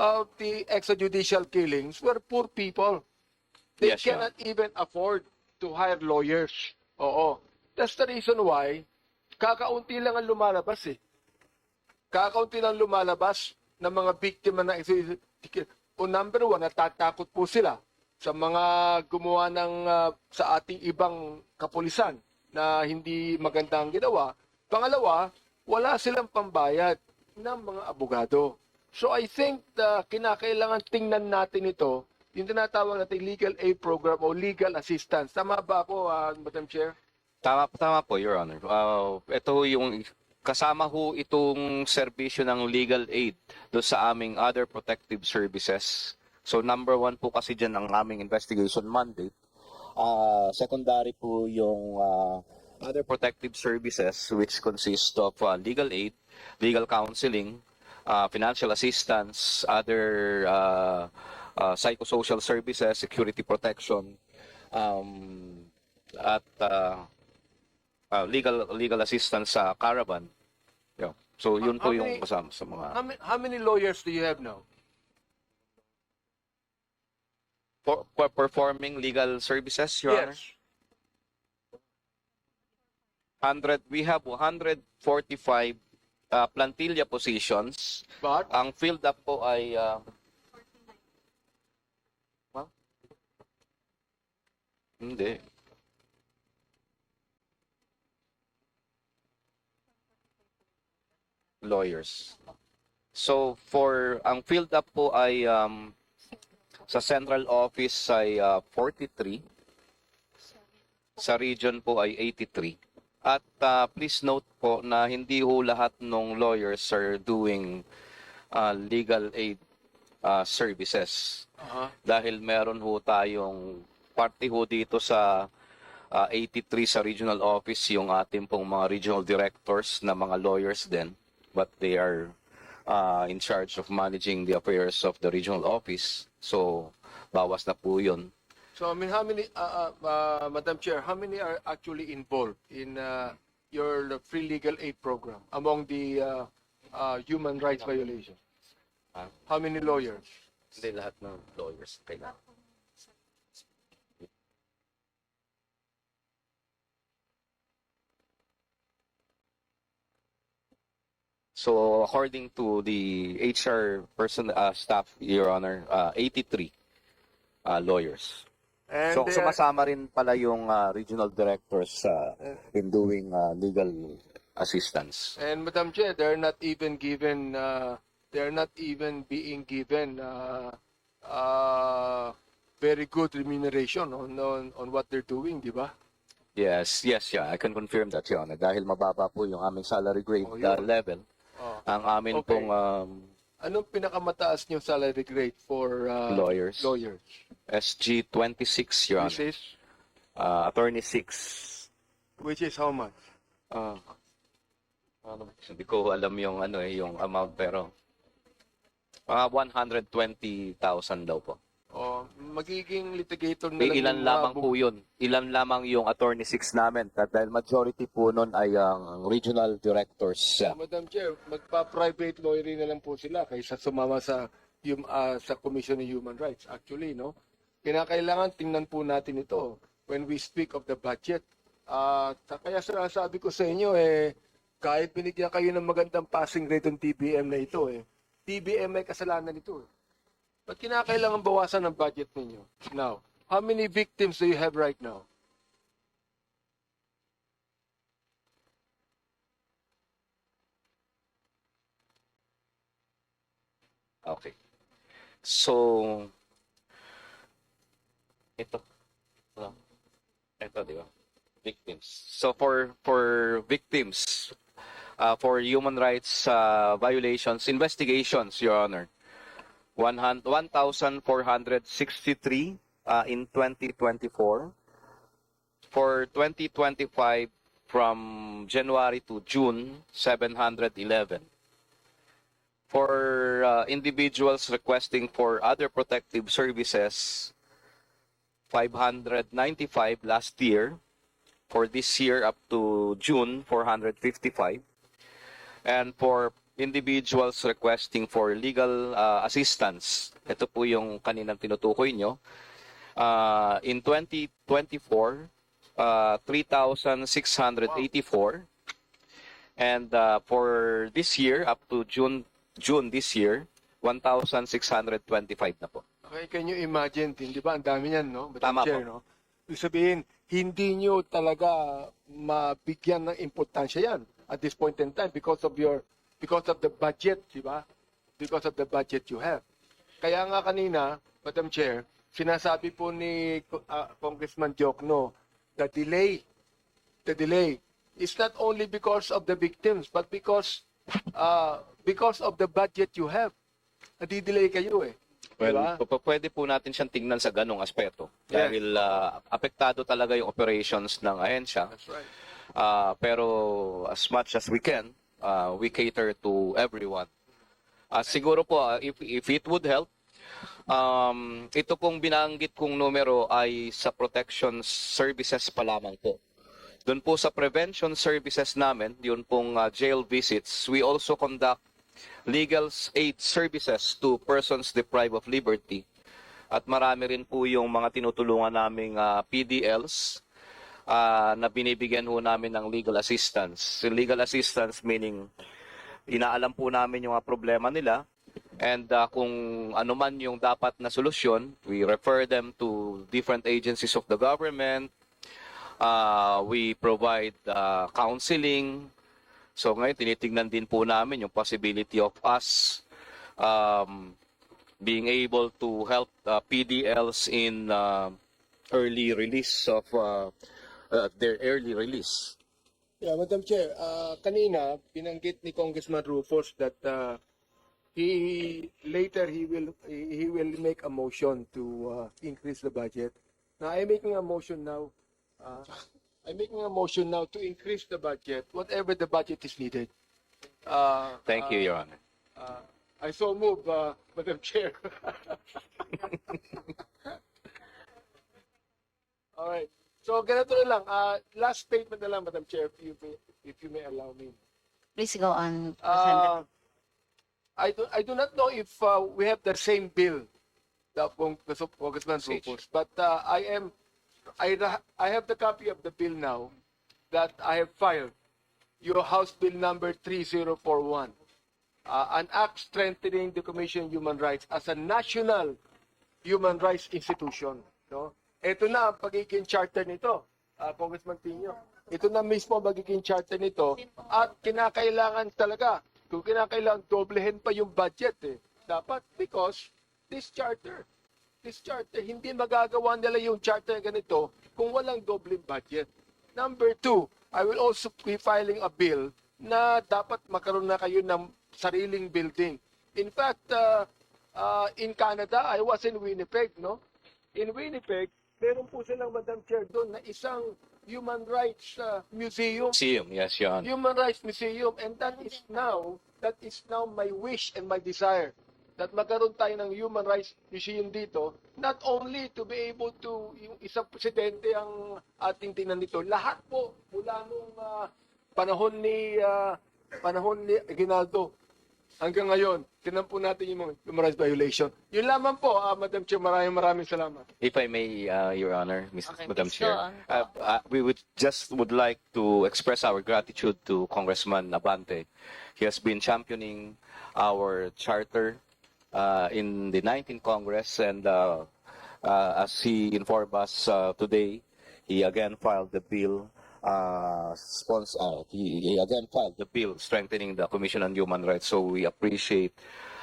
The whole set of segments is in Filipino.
of the extrajudicial killings were poor people. They Yes, Your cannot even afford to hire lawyers. Oo. That's the reason why kakaunti lang ang lumalabas eh. Kakaunti lang lumalabas ng mga biktima ng extrajudicial. O number one, natatakot po sila sa mga gumawa ng ah, sa ating ibang kapulisan na hindi magandang ginawa. Pangalawa, wala silang pambayad ng mga abogado. So I think the kinakailangan tingnan natin ito, yung tinatawag natin legal aid program o legal assistance. Tama ba ako, ah, Madam Chair? Tama, tama po, Your Honor. Uh, ito yung kasama ho itong serbisyo ng legal aid do sa aming other protective services. So number one po kasi dyan ang aming investigation mandate. Uh, secondary po yung uh, other protective services which consist of uh, legal aid, legal counseling, uh, financial assistance, other uh, uh, psychosocial services, security protection, um, at uh, uh, legal legal assistance sa caravan. Yeah. So yun po How yung many- kasama sa mga How many, how many lawyers do you have now? for, for performing legal services, Your Honor. yes. 100 we have 145 uh, plantilla positions. But Ang filled up po ay uh, Ma'am? Hindi. Lawyers. So for ang filled up po ay um, sa central office ay uh, 43. Sa region po ay 83. At uh, please note po na hindi ho lahat ng lawyers are doing uh, legal aid uh, services. uh Dahil meron ho tayong party ho dito sa uh, 83 sa regional office yung ating pong mga regional directors na mga lawyers din. But they are uh, in charge of managing the affairs of the regional office. So, bawas na po yun. So, I mean, how many, uh, uh, uh, Madam Chair, how many are actually involved in uh, your free legal aid program among the uh, uh, human rights violations? Ah. How many lawyers? Hindi lahat ng lawyers kailangan. So according to the HR person uh, staff, Your Honor, uh, 83 uh, lawyers. And so are- sumasama rin pala yung uh, regional directors uh, in doing uh, legal assistance. And Madam Chair, they're not even given, uh, they're not even being given uh, uh, very good remuneration on, on on what they're doing, di ba? Yes, yes, yeah, I can confirm that, Your Honor. Dahil mababa po yung aming salary grade Oh, uh, level. Oh. Ang amin Okay. pong um, Anong pinakamataas niyong salary grade for uh, lawyers, lawyers? SG 26, Your This Honor. is, Uh, attorney 6. which is how much? Ah. ano, hindi ko alam yung ano eh, yung amount pero mga 120,000 daw po. O, magiging litigator na May ilan yung lamang mga po yun. Ilan lamang yung attorney 6 namin At dahil majority po nun ay ang regional directors. bu- Madam Chair, magpa-private lawyer na lang po sila kaysa sumama sa yung ah, sa Commission on Human Rights. Actually, no? Kinakailangan tingnan po natin ito when we speak of the budget. Ah, kaya sinasabi ko sa inyo eh kahit binigyan kayo ng magandang passing grade ng TBM na ito eh. TBM may kasalanan ito eh. Kinakailangan bawasan ng budget ninyo? Now, how many victims do you have right now? Okay. So, ito. Ano? Ito? Victims. So, for for victims, uh, for human rights uh, violations, investigations, Your Honor, 100 1,463 uh, in 2024. For 2025, from January to June, 711 for uh, individuals requesting for other protective services 595 last year for this year up to June 455 and for individuals requesting for legal uh, assistance. Ito po yung kaninang tinutukoy nyo. Uh, in 2024, uh, 3,684. And uh, for this year, up to June, June this year, 1,625 na po. Okay, can you imagine, din, di ba? Ang dami niyan, no? Madam Tama Chair, po. no? Ibig sabihin, hindi nyo talaga mabigyan ng importansya yan at this point in time because of your, because of the budget, di ba? Because of the budget you have. Kaya nga kanina, Madam Chair, sinasabi po ni uh, Congressman Diokno, the delay, the delay is not only because of the victims, but because uh, because of the budget you have. Nadidelay kayo eh. Well, Diba? pwede po natin siyang tingnan sa ganong aspeto. Yes. Dahil uh, apektado talaga yung operations ng ahensya. That's right. Uh, pero as much as we can, uh, we cater to everyone. Uh, siguro po, uh, if, if it would help, um, ito pong binanggit kong numero ay sa protection services pa lamang po. Doon po sa prevention services namin, yun pong uh, jail visits, we also conduct legal aid services to persons deprived of liberty. At marami rin po yung mga tinutulungan naming uh, PDLs ah, na binibigyan ho namin ng legal assistance. Yung legal assistance meaning inaalam po namin yung mga problema nila and ah, kung ano man yung dapat na solusyon, we refer them to different agencies of the government. Ah, we provide ah, counseling. So ngayon tinitingnan din po namin yung possibility of us um, being able to help uh, PDLs in uh, early release of uh, uh, their early release. Yeah, Madam Chair, uh, kanina binanggit ni Congressman Rufus that uh, he later he will he will make a motion to uh, increase the budget. Now I'm making a motion now. Uh, I'm making a motion now to increase the budget, whatever the budget is needed. Uh, Thank you, uh, Your Honor. Uh, I so move, uh, Madam Chair. All right. So, ganito na lang. Uh, last statement na lang, Madam Chair, if you may, if you may allow me. Please go on. Uh, I do, I do not know if uh, we have the same bill, the Cong- Congressman Sage. Rufus, but uh, I am, I, I have the copy of the bill now that I have filed. Your House Bill number 3041. Uh, an act strengthening the Commission on Human Rights as a national human rights institution. No? Ito na ang pagiging charter nito, uh, Congressman Pino. Ito na mismo magiging charter nito at kinakailangan talaga, kung kinakailangan doblehin pa yung budget eh. Dapat because this charter, this charter, hindi magagawa nila yung charter ganito kung walang dobleng budget. Number two, I will also be filing a bill na dapat makaroon na kayo ng sariling building. In fact, uh, uh, in Canada, I was in Winnipeg, no? In Winnipeg, meron po silang, Madam Chair, doon na isang human rights uh, museum. Museum, yes, Your Honor. Human Rights Museum and that is now that is now my wish and my desire that magkaroon tayo ng Human Rights Museum dito not only to be able to yung isang presidente ang ating tingnan dito lahat po mula nung ah, panahon ni ah, panahon ni Aguinaldo hanggang ngayon tinan po natin yung mga human rights violation yun lamang po ah, Madam Chair maraming maraming salamat If I may, uh, Your Honor, Ms. Okay, Madam Chair, uh, uh, we would just would like to express our gratitude to Congressman Abante. He has been championing our charter uh, in the 19th Congress, and uh, uh, as he informed us uh, today, he again filed the bill. Uh, sponsor, uh, he, he again filed the bill strengthening the Commission on Human Rights. So we appreciate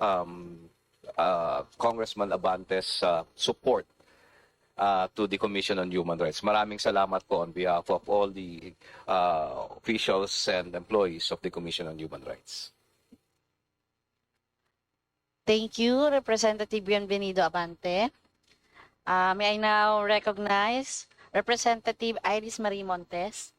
um, uh, Congressman Abante's uh, support uh, to the Commission on Human Rights. Maraming salamat po on behalf of all the uh, officials and employees of the Commission on Human Rights. Thank you, Representative Bienvenido Abante. Uh, may I now recognize Representative Iris Marie Montes.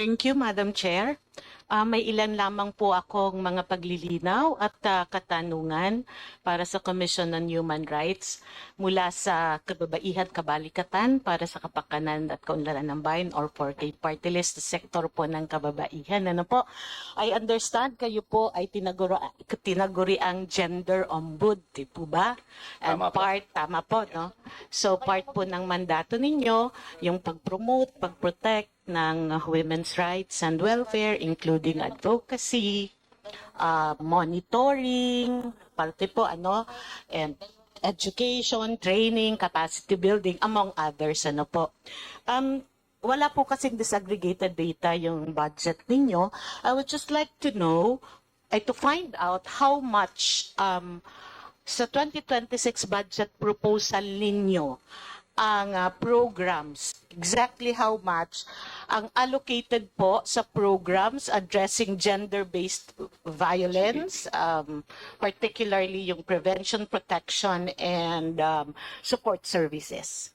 Thank you, Madam Chair. Ah, may ilan lamang po akong mga paglilinaw at ah, katanungan para sa Commission on Human Rights mula sa Kababaihan Kabalikatan para sa Kapakanan at Kaunlaran ng Bayan or 4K Party List, sektor po ng kababaihan. Ano po? I understand kayo po ay tinaguri, tinaguri ang gender ombud, di po ba? And Tama po. part, tama po, no? So part po ng mandato ninyo, yung pag-promote, pag-protect ng uh, women's rights and welfare, including advocacy, uh, monitoring, parte po ano, and education, training, capacity building, among others, ano po. Um, wala po kasing disaggregated data yung budget ninyo. I would just like to know, ay to find out how much um, sa 2026 budget proposal ninyo ang ah, programs, exactly how much ang allocated po sa programs addressing gender-based violence, um, particularly yung prevention, protection, and um, support services.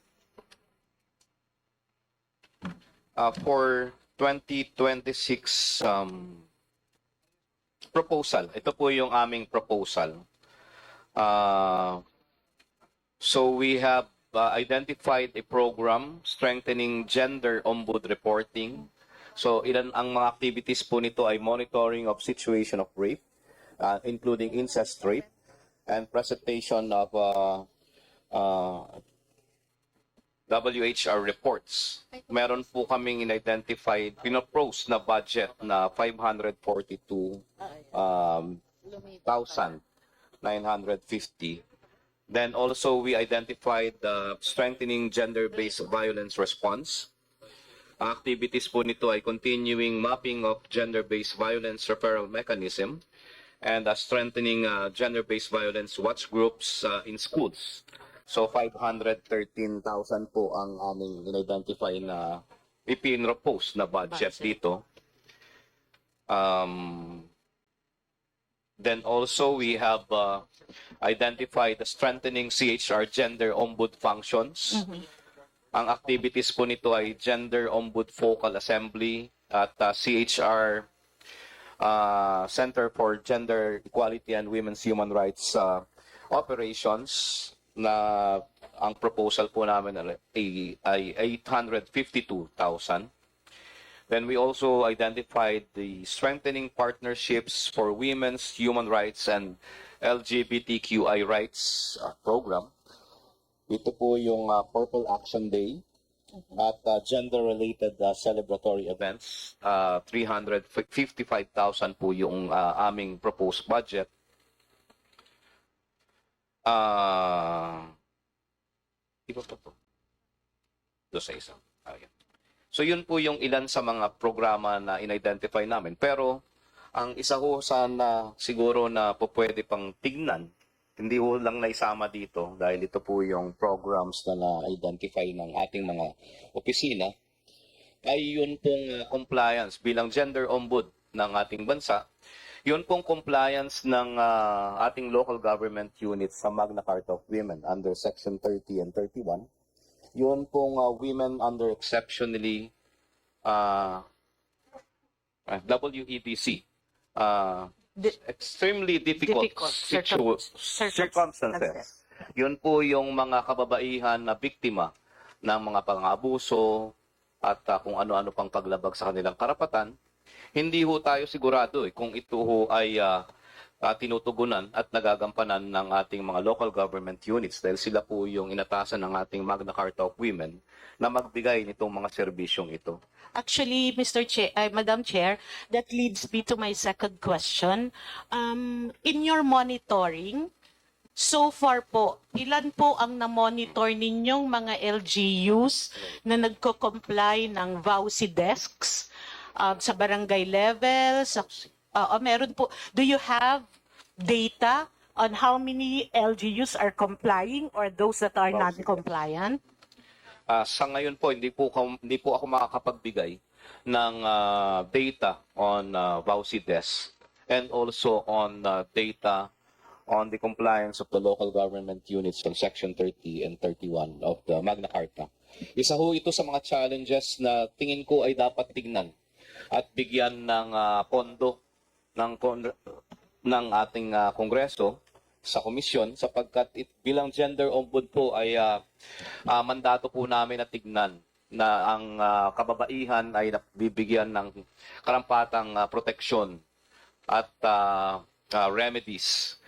Uh, for 2026 um, proposal, ito po yung aming proposal. Uh, so we have uh, identified a program strengthening gender ombud reporting. So ilan ang mga activities po nito ay monitoring of situation of rape, uh, including incest rape, and presentation of uh, uh, WHR reports. Meron po kaming in-identified, pinopose na budget na 542 um, 1,950. Then also we identified the strengthening gender-based violence response. Activities po nito ay continuing mapping of gender-based violence referral mechanism and uh, strengthening uh, gender-based violence watch groups uh, in schools. So 513,000 po ang aming in-identify na ipinropose na budget Budget. dito. Um, then also we have uh, identified the strengthening CHR gender ombud functions. Ang activities po nito ay Gender Ombud Focal Assembly at uh, CHR uh, Center for Gender Equality and Women's Human Rights uh, Operations na ang proposal po namin ay, ay 852,000. Then we also identified the strengthening partnerships for women's human rights and LGBTQI rights uh, program. Ito po yung uh, Purple Action Day at uh, gender-related uh, celebratory events. Uh, 355,000 po yung uh, aming proposed budget. Ah, iba pa po. Do sa isa. Ayan. So yun po yung ilan sa mga programa na in-identify namin. Pero ang isa ho sana siguro na po pwede pang tignan, hindi ho lang naisama dito dahil ito po yung programs na na-identify ng ating mga opisina, ay yun pong uh, compliance bilang gender ombud ng ating bansa. Yun pong compliance ng uh, ating local government units sa Magna Carta of Women under Section 30 and 31 yun pong uh, women under exceptionally uh, uh, WEDC. Uh, Di- extremely difficult, Difficult situ- circum- circumstances. Yun po yung mga kababaihan na biktima ng mga pang-abuso at uh, kung ano-ano pang paglabag sa kanilang karapatan. Hindi ho tayo sigurado eh, kung ito ho ay uh, uh, tinutugunan at nagagampanan ng ating mga local government units dahil sila po yung inatasan ng ating Magna Carta of Women na magbigay nitong mga serbisyong ito. Actually, Mr. Chair, uh, Madam Chair, that leads me to my second question. Um, in your monitoring, so far po, ilan po ang na-monitor ninyong mga LGUs na nagko-comply ng VAUSI desks uh, sa barangay level? Sa, uh, meron po. Do you have data on how many LGUs are complying or those that are non-compliant? Ah, sa ngayon po hindi po hindi po ako makakapagbigay ng ah, data on uh, VAUSI desk and also on ah, data on the compliance of the local government units on section 30 and 31 of the Magna Carta. Isa ho ito sa mga challenges na tingin ko ay dapat tignan at bigyan ng ah, pondo ng ng ating ah, kongreso sa komisyon sapagkat it, bilang gender ombud po ay ah, ah, mandato po namin na tignan na ang ah, kababaihan ay bibigyan ng karampatang ah, proteksyon at ah, ah, remedies